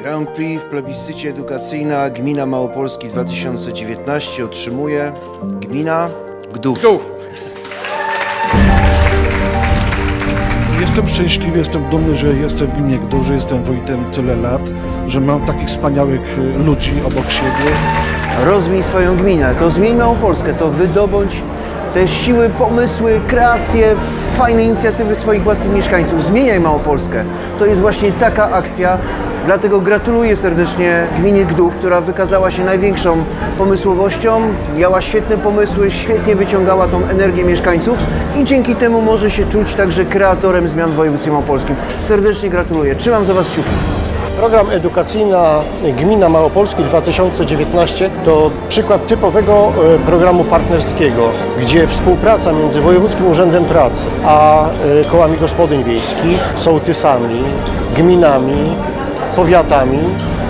Grand Prix w plebiscycie edukacyjna Gmina Małopolski 2019 otrzymuje Gmina Gdów. Jestem szczęśliwy, jestem dumny, że jestem w gminie Gdów, że jestem wójtem tyle lat, że mam takich wspaniałych y, ludzi obok siebie. Rozwij swoją gminę, to zmień Małopolskę, to wydobądź te siły, pomysły, kreacje, fajne inicjatywy swoich własnych mieszkańców. Zmieniaj Małopolskę. To jest właśnie taka akcja. Dlatego gratuluję serdecznie gminie Gdów, która wykazała się największą pomysłowością, miała świetne pomysły, świetnie wyciągała tą energię mieszkańców i dzięki temu może się czuć także kreatorem zmian w województwie małopolskim. Serdecznie gratuluję. Trzymam za Was kciuki. Program edukacyjny Gmina Małopolski 2019 to przykład typowego e, programu partnerskiego, gdzie współpraca między Wojewódzkim Urzędem Pracy a e, kołami gospodyń wiejskich, sołtysami, gminami, powiatami,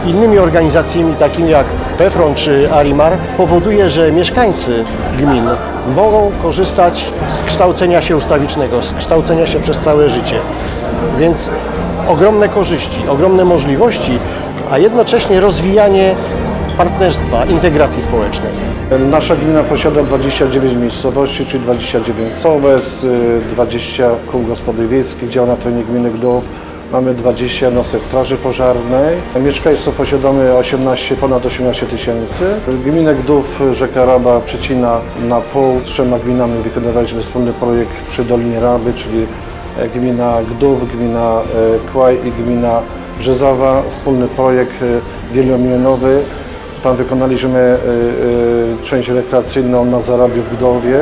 innymi organizacjami takimi jak PEFRON czy ARIMAR powoduje, że mieszkańcy gmin mogą korzystać z kształcenia się ustawicznego, z kształcenia się przez całe życie. Więc ogromne korzyści, ogromne możliwości, a jednocześnie rozwijanie partnerstwa, integracji społecznej. Nasza gmina posiada 29 miejscowości, czyli 29 sołec, y, 20 kół gospodyń wiejskich, działa na terenie gminy Gdów. Mamy 20 jednostek straży pożarnej. Mieszkańców posiadamy 18, ponad 18 tysięcy. Gminę Gdów, rzeka Raba przecina na pół. Trzema gminami wykonywaliśmy wspólny projekt przy Dolinie Raby, czyli gmina Gdów, gmina e, Kłaj i gmina Brzezowa. Wspólny projekt e, wielomilionowy. Tam wykonaliśmy część rekreacyjną na Zarabiu w Gdowie,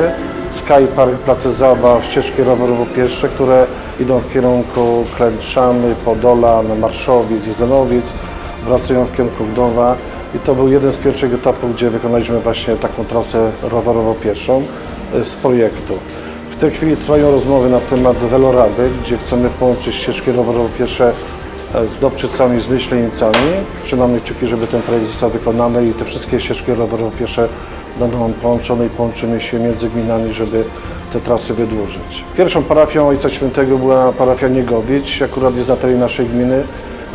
Sky Park, place zabaw, ścieżki rowerowo-pieszcze, które idą w kierunku Klęczamy, Podola, na Marszowiec, Jezenowiec, wracają w kierunku Gdowa. I to był jeden z pierwszych etapów, gdzie wykonaliśmy właśnie taką trasę rowerowo-pieszą y, z projektu. W tej chwili trwają rozmowy na temat Velorady, gdzie chcemy połączyć ścieżki rowerowo-piesze z Dobczycami, z Myślenicami. Trzymamy kciuki, żeby ten projekt został wykonany i te wszystkie ścieżki rowerowe piesze będą połączone i połączymy się między gminami, żeby te trasy wydłużyć. Pierwszą parafią Ojca Świętego była parafia Niegowić, akurat jest na terenie naszej gminy.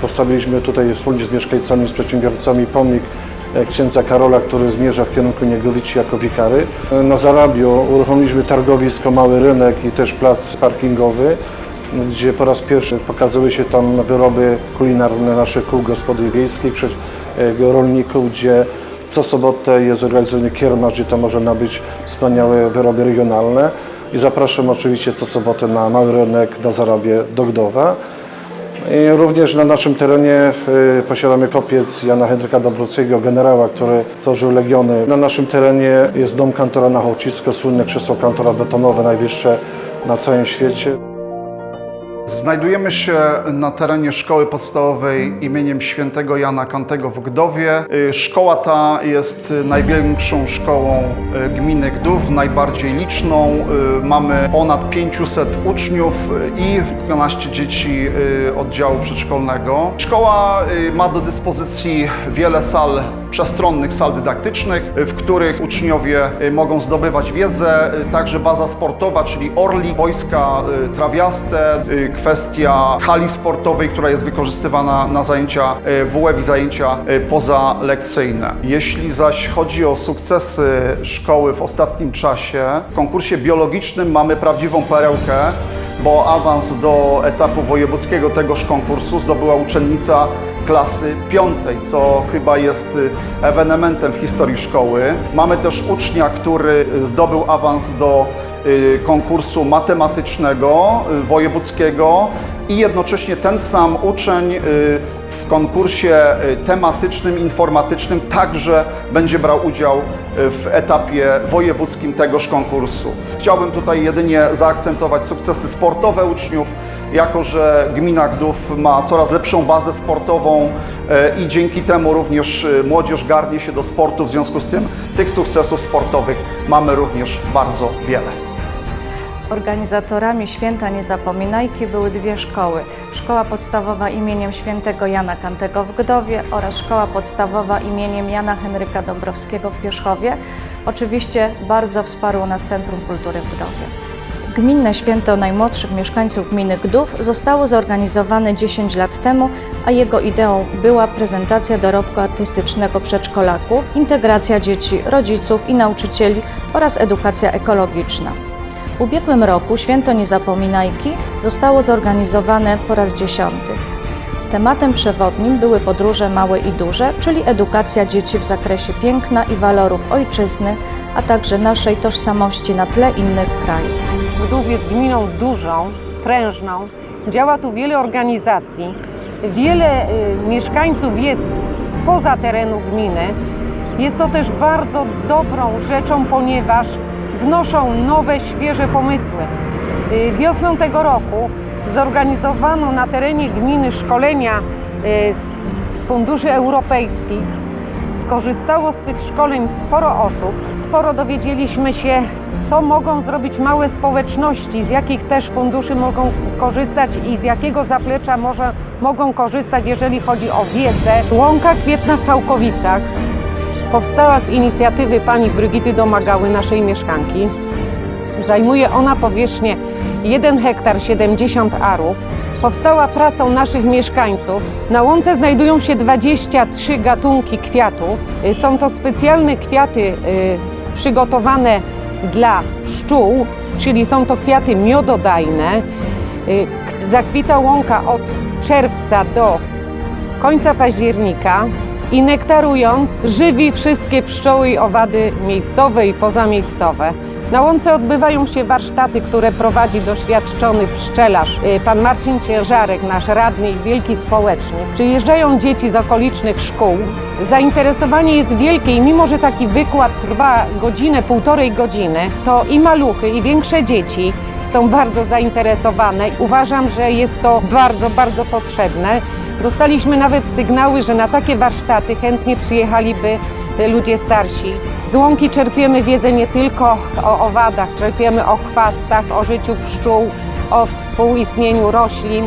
Postawiliśmy tutaj wspólnie z mieszkańcami, z przedsiębiorcami pomnik e, księdza Karola, który zmierza w kierunku Niegowici jako wikary. E, Na Zarabiu uruchomiliśmy targowisko, mały rynek i też plac parkingowy gdzie po raz pierwszy pokazały się tam wyroby kulinarne naszych kół gospodyń wiejskich, e, rolników, gdzie co sobotę jest organizowany kiermasz, gdzie to można nabyć wspaniałe wyroby regionalne. I zapraszam oczywiście co sobotę na mały rynek na Zarabie do Gdowa. Również na naszym terenie y, posiadamy kopiec Jana Henryka Dobrockiego, generała, który tworzył legiony. Na naszym terenie jest dom kantora na Hołcisko, słynne krzesło kantora betonowe, najwyższe na całym świecie. Znajdujemy się na terenie szkoły podstawowej imieniem świętego Jana Kantego w Gdowie. Y, Szkoła ta jest największą szkołą y, gminy Gdów, najbardziej liczną. Y, Mamy ponad 500 uczniów i 12 dzieci oddziału przedszkolnego. Szkoła ma do dyspozycji wiele sal przestronnych sal dydaktycznych, w których uczniowie y, mogą zdobywać wiedzę, y, także baza sportowa, czyli orli, wojska y, trawiaste, kwestia hali sportowej, która jest wykorzystywana na zajęcia WF i zajęcia pozalekcyjne. Jeśli zaś chodzi o sukcesy szkoły w ostatnim czasie, w konkursie biologicznym mamy prawdziwą perełkę, bo awans do etapu wojewódzkiego tegoż konkursu zdobyła uczennica klasy piątej, co chyba jest y, ewenementem w historii szkoły. Mamy też ucznia, który y, zdobył awans do y, konkursu matematycznego wojewódzkiego i jednocześnie ten sam uczeń w konkursie y, tematycznym, informatycznym także będzie brał udział y, w etapie wojewódzkim tegoż konkursu. Chciałbym tutaj jedynie zaakcentować sukcesy sportowe uczniów, jako że gmina Gdów ma coraz lepszą bazę sportową e, i dzięki temu również młodzież garnie się do sportu, w związku z tym tych sukcesów sportowych mamy również bardzo wiele. Organizatorami Święta Niezapominajki były dwie szkoły. Szkoła podstawowa imieniem świętego Jana Kantego w Gdowie oraz szkoła podstawowa imieniem Jana Henryka Dąbrowskiego w Pierzchowie. Oczywiście bardzo wsparło nas Centrum Kultury w Gdowie. Gminne Święto Najmłodszych Mieszkańców Gminy Gdów zostało zorganizowane 10 lat temu, a jego ideą była prezentacja dorobku artystycznego przedszkolaków, integracja dzieci, rodziców i nauczycieli oraz edukacja ekologiczna. W ubiegłym roku Święto Niezapominajki zostało zorganizowane po raz dziesiąty. Tematem przewodnim były podróże małe i duże, czyli edukacja dzieci w zakresie piękna i walorów ojczyzny, a także naszej tożsamości na tle innych krajów. Gdów jest gminą dużą, prężną. Działa tu wiele organizacji. Wiele y, mieszkańców jest spoza terenu gminy. Jest to też bardzo dobrą rzeczą, ponieważ wnoszą nowe, świeże pomysły. Y, wiosną tego roku zorganizowano na terenie gminy szkolenia y, z funduszy europejskich. Skorzystało z tych szkoleń sporo osób. Sporo dowiedzieliśmy się, co mogą zrobić małe społeczności, z jakich też funduszy mogą korzystać i z jakiego zaplecza może, mogą korzystać, jeżeli chodzi o wiedzę. Łąka Kwietna w Fałkowicach powstała z inicjatywy pani Brygity Domagały, naszej mieszkanki. Zajmuje ona powierzchnię 1 hektar 70 arów. Powstała pracą naszych mieszkańców. Na łące znajdują się 23 gatunki kwiatów. Y, Są to specjalne kwiaty y, przygotowane dla pszczół, czyli są to kwiaty miododajne. Y, Zakwita łąka od czerwca do końca października i nektarując żywi wszystkie pszczoły i owady miejscowe i pozamiejscowe. Na łące odbywają się warsztaty, które prowadzi doświadczony pszczelarz, y, pan Marcin Ciężarek, nasz radny i wielki społeczny. Przyjeżdżają dzieci z okolicznych szkół. Zainteresowanie jest wielkie i mimo, że taki wykład trwa godzinę, półtorej godziny, to i maluchy, i większe dzieci są bardzo zainteresowane. Uważam, że jest to bardzo, bardzo potrzebne. Dostaliśmy nawet sygnały, że na takie warsztaty chętnie przyjechaliby y, ludzie starsi. Z łąki czerpiemy wiedzę nie tylko o owadach, czerpiemy o chwastach, o życiu pszczół, o współistnieniu roślin.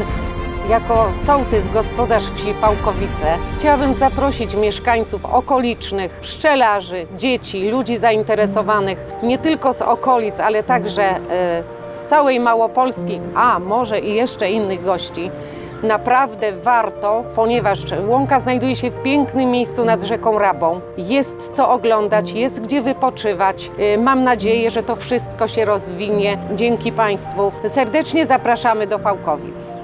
Jako sołtys gospodarz wsi Pałkowice chciałabym zaprosić mieszkańców okolicznych, pszczelarzy, dzieci, ludzi zainteresowanych nie tylko z okolic, ale także e, z całej Małopolski, a może i jeszcze innych gości. Naprawdę warto, ponieważ łąka znajduje się w pięknym miejscu nad rzeką Rabą. Jest co oglądać, jest gdzie wypoczywać. Y, Mam nadzieję, że to wszystko się rozwinie dzięki Państwu. Serdecznie zapraszamy do Fałkowic.